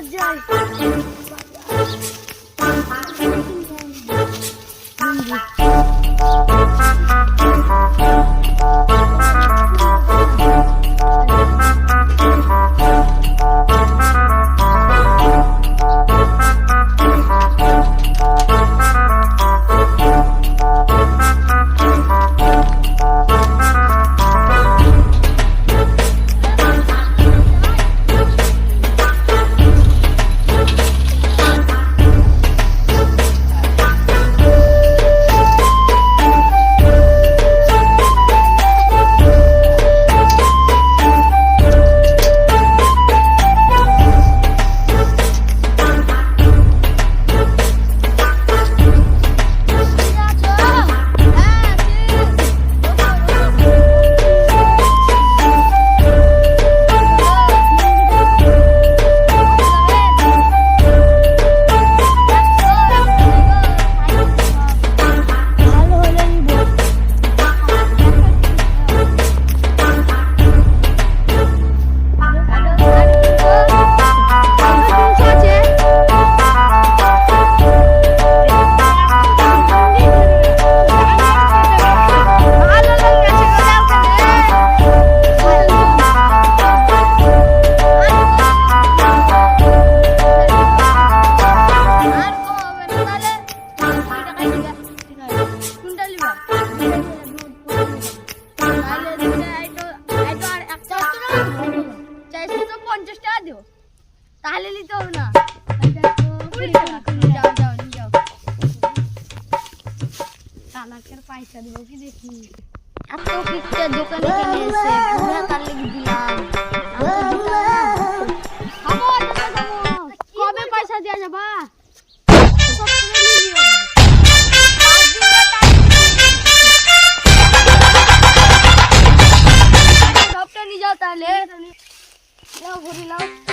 বাজার যাই। ভালো চালাকের পয়সা দিব কি দেখি এত কিচ্ছে দোকানে কিনে এসে পুরা তার লেগে দিলাম খবর কবে পয়সা দেওয়া যাবা সবটা নিয়ে যাও তাহলে যাও ঘুরি নাও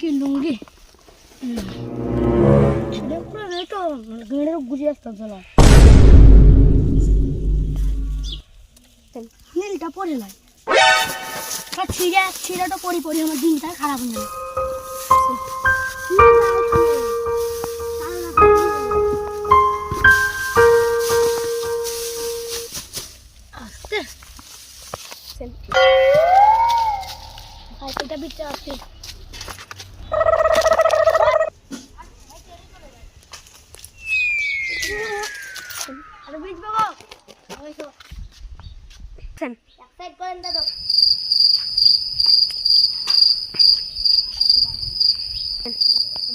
কি লুঙ্গি? পুরো রেটো গুজি আসতে চলো নীলটা পরে নাই ছিঁড়ে ছিঁড়েটা পরি পরি আমার দিনটা খারাপ হয়ে সাইড করেন দাদা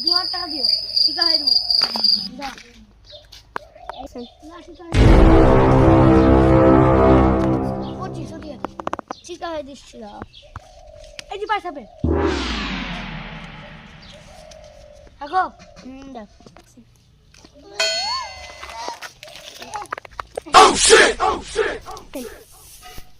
দু হাজার টাকা দিও ঠিক আছে দেবো দাও না ঠিক আছে পঁচিশশো দিয়ে ঠিক আছে দিচ্ছি এই যে পয়সা পে দেখো হুম দেখ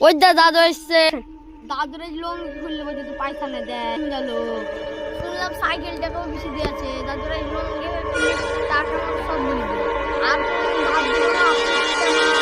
ওই দা দাদু এসছে। দাদুরে লোন খুললে বলছে তো পয়সা না দেয় গেল শুনলাম সাইকেলটাকেও বেশি দিয়েছে। দাদুরে লোন টাকা সব বলবে আর দাদু